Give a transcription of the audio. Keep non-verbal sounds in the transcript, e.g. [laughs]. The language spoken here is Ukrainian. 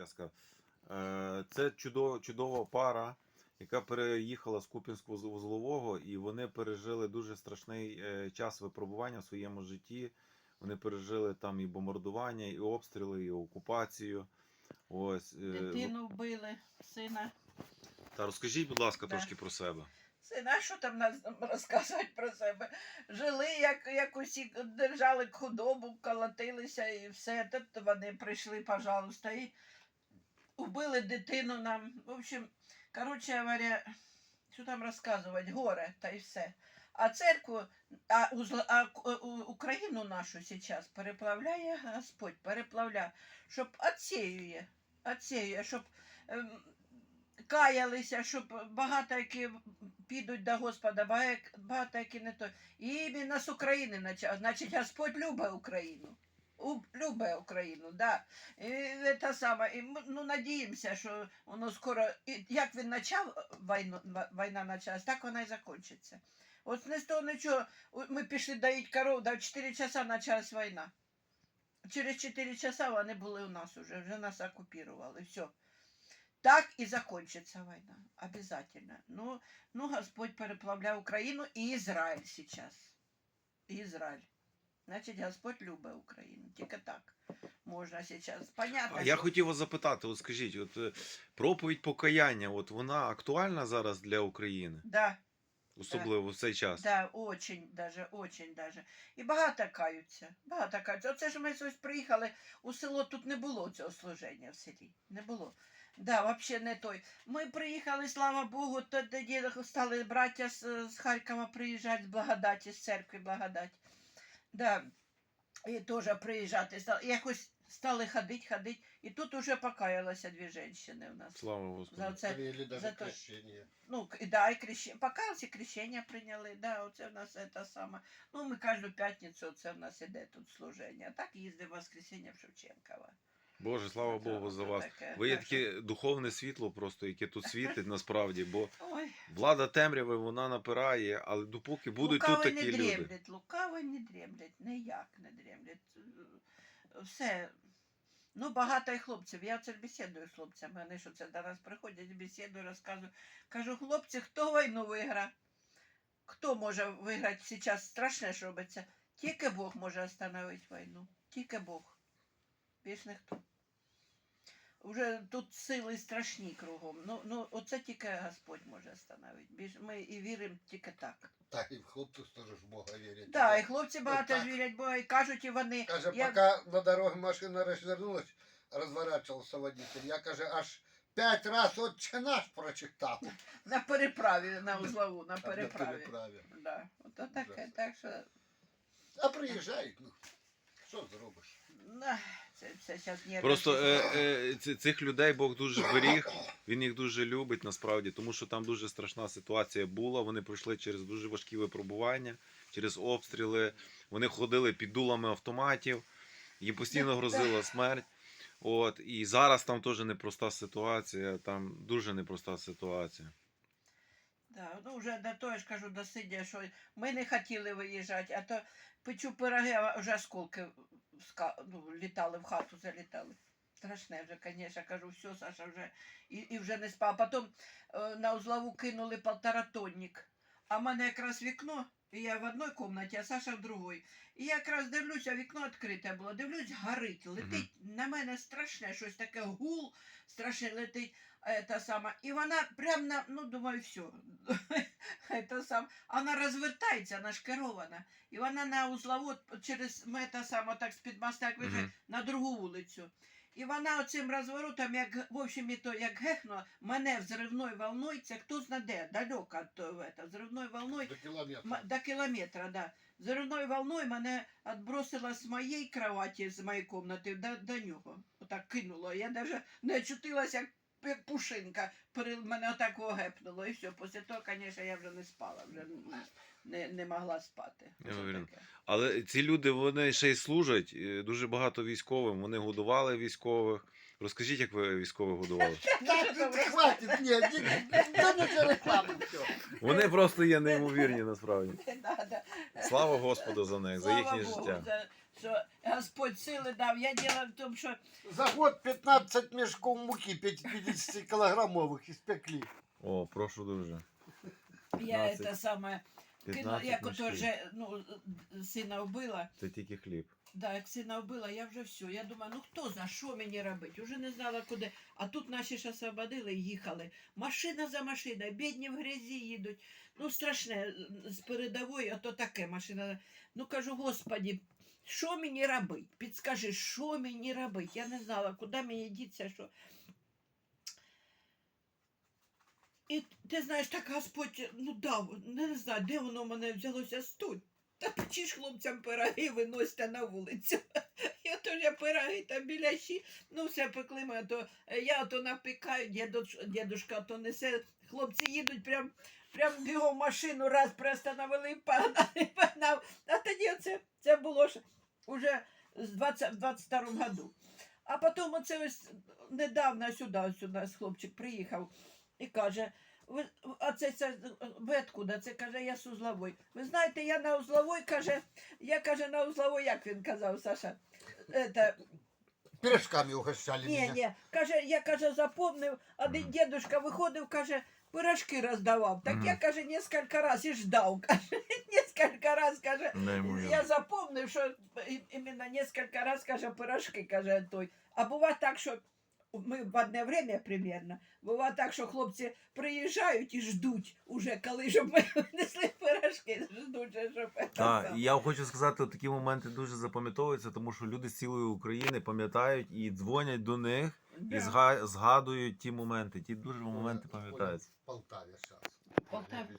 я сказав. Е, Це чудова, чудова пара, яка переїхала з Купінського вузлового, і вони пережили дуже страшний е, час випробування в своєму житті. Вони пережили там і бомбардування, і обстріли, і окупацію. Ось. е, Дитину вбили, сина. Та розкажіть, будь ласка, Да. трошки про себе. Сина, що там нас розказувати про себе? Жили, як, як усі держали худобу, колотилися і все. Тут вони прийшли, пожалуйста, і вбили дитину нам. В общем, коротше говоря, що там розказувати? Горе та й все. А церкву, а, а Україну нашу зараз переплавляє Господь, переплавляє, щоб отсеює, отсеює, щоб ем, каялися, щоб багато які підуть до Господа, багато- які не то. І іменно з України. Значить, Господь любить Україну. Любить Україну, да. І це саме. І ну, надіємося, що воно скоро, і як він почав війну, війна почалась, так вона і закінчиться. От не з того нічого, ми пішли доїть коров, да в 4 часа почалась війна. Через 4 часа вони були у нас уже, вже нас оккупували. Все. Так і закончится война. Обязательно. Ну, ну, Господь переплавляє Україну і Ізраїль. І Ізраїль. Значить, Господь любить Україну. Тільки так можна зараз. Понятно. А я що- хотів вас запитати, от скажіть, от е, проповідь покаяння, от вона актуальна зараз для України, Да, особливо в цей час. да, очень даже, очень даже. І багато каються. Багато каються. Оце ж ми ось приїхали у село, тут не було цього служення в селі. Не було. Да, вообще не той. Ми приїхали, слава Богу, тоді стали браття з, з Харкова приїжджати з благодаті, з церкви благодать. Да. І теж приїжджати стали. Якось стали ходити, ходити. І тут уже покаялися дві жінки у нас. Слава Господу. За це, Приняли даже за то- крещение. ну, к- да, і крещення. Покаялися, крещення прийняли. Да, оце в нас це саме. Ну, ми кожну п'ятницю, це в нас іде тут служення. А так їздив в воскресіння в Шевченково. Боже, слава Оце- Богу за вас. таке. Ви є таке духовне світло, просто яке тут світить [laughs] насправді, бо Ой. влада темряви вона напирає, але допоки будуть тут такі не люди. дремлять, лукавий не дремлять, ніяк не дремлять. Все. Ну, багато і хлопців. Я це бесідую з хлопцями. Вони що це до нас приходять, бесідую, розказую. Кажу, хлопці, хто війну вигра? Хто може виграти зараз страшне, що робиться? Тільки Бог може остановити війну. Тільки Бог. Більш ніхто. Уже тут сили страшні кругом. Ну, ну оце тільки Господь може остановити. Більш ми і віримо тільки так. Так, и в хлопців теж в Бога вірять. Да, і хлопці багато ж вірять, бо і кажуть, і вони. Каже, Я- поки на дорогі машина розвернулась, розворачувався водитель. Я каже, аж п'ять раз отче наш прочитав. [laughs] На переправі, на узлову, на [laughs] На переправі. переправі. Да. Ото таке, так що А приїжджають, ну, що зробиш? Це не Просто е, е, ці- цих людей Бог дуже беріг, він їх дуже любить насправді, тому що там дуже страшна ситуація була. Вони пройшли через дуже важкі випробування, через обстріли. Вони ходили під дулами автоматів, їм постійно грозила смерть. От, і зараз там теж непроста ситуація, там дуже непроста ситуація. Да, ну вже до того ж кажу, досидя, що ми не хотіли виїжджати, а то печу пироги, а вже осколки ну, літали в хату, залітали. Страшне вже, звісно, кажу, все, Саша вже і, і вже не спав. Потім е, на узлову кинули полторатонник, а в мене якраз вікно, і я в одній кімнаті, а Саша в другій. І я якраз дивлюся, вікно відкрите було, дивлюсь, горить, летить на мене страшне, щось таке гул, страшне летить. е, Та сама. І вона прям на, ну думаю, все. Це [laughs] сам. Вона розвертається, вона ж керована. І вона на узловод через ми та сама так з-під моста як виїжджає, Мгм. на другу вулицю. І вона оцим розворотом, як в общем, і то як гехно, мене взривною волною, це хто знаде, далеко від взривною волною До кілометра. М- До кілометра, да. Взривною волною мене отбросило з моєї кроваті, з моєї кімнати до, до нього. Отак кинуло. Я навіть не чутилася, як пушинка. Мене отак огепнуло. І все. Після того, звісно, я вже не спала, вже не, не могла спати. Я таке. Але ці люди вони ще й служать е, дуже багато військовим. Вони годували військових. Розкажіть, як ви військових годували? [laughs] Хватить, ні, ні, та не це реклама, все. Вони просто є неймовірні насправді. [laughs] Слава Господу за них, за їхнє життя. За- що Господь сили дав. Я діло в тому, що За год 15 мешков муки 50 килограммовых испекли. О, прошу дуже. я 15. це саме кинула, 15 як ото мішків. вже ну, сина вбила. Це тільки хліб. Да, як сина вбила, я вже все. Я думаю, ну хто за що мені робити? Уже не знала куди. А тут наші ж освободили і їхали. Машина за машиною, бідні в грязі їдуть. Ну, страшне, з передової, ото таке машина. Ну кажу, господі, що мені робити? Підскажи, що мені робити? Я не знала, куди мені діться, що. І ти знаєш, так Господь ну дав, не знаю, де воно в мене взялося стуть. Та печі ж хлопцям пироги виносьте на вулицю. [laughs] Ото ж я пироги там біляші, ну все пекли ми, то я ото напікаю, дідуш, дідушка то несе, хлопці їдуть прям, прям бігом машину, раз приостановили і [laughs] погнали. А тоді оце, це було ж уже з 20, в 22 году. А потім оце ось недавно сюди, нас хлопчик приїхав і каже, ви, а це, це ви откуда? Це каже, я з Узловой. Ви знаєте, я на Узловой, каже, я каже, на Узловой, як він казав, Саша? Это, Пирожками угощали ні, ні, каже, я каже, запомнив, один дедушка виходив, каже, пирожки роздавав. Так я, каже, несколько раз і ждав. [laughs] Каже, несколько раз, каже, я запомнив, що і- іменно несколько раз, каже, пирожки, каже той. А буває так, що ми в одне время примерно, буває так, що хлопці приїжджають і ждуть уже, коли щоб ми [laughs] винесли пирожки, ждуть, же, щоб це Так, саме. і я хочу сказати, от такі моменти дуже запам'ятовуються, тому що люди з цілої України пам'ятають і дзвонять до них, і зга- згадують ті моменти. Ті дуже моменти пам'ятаються. В Полтаві зараз. Полтаві.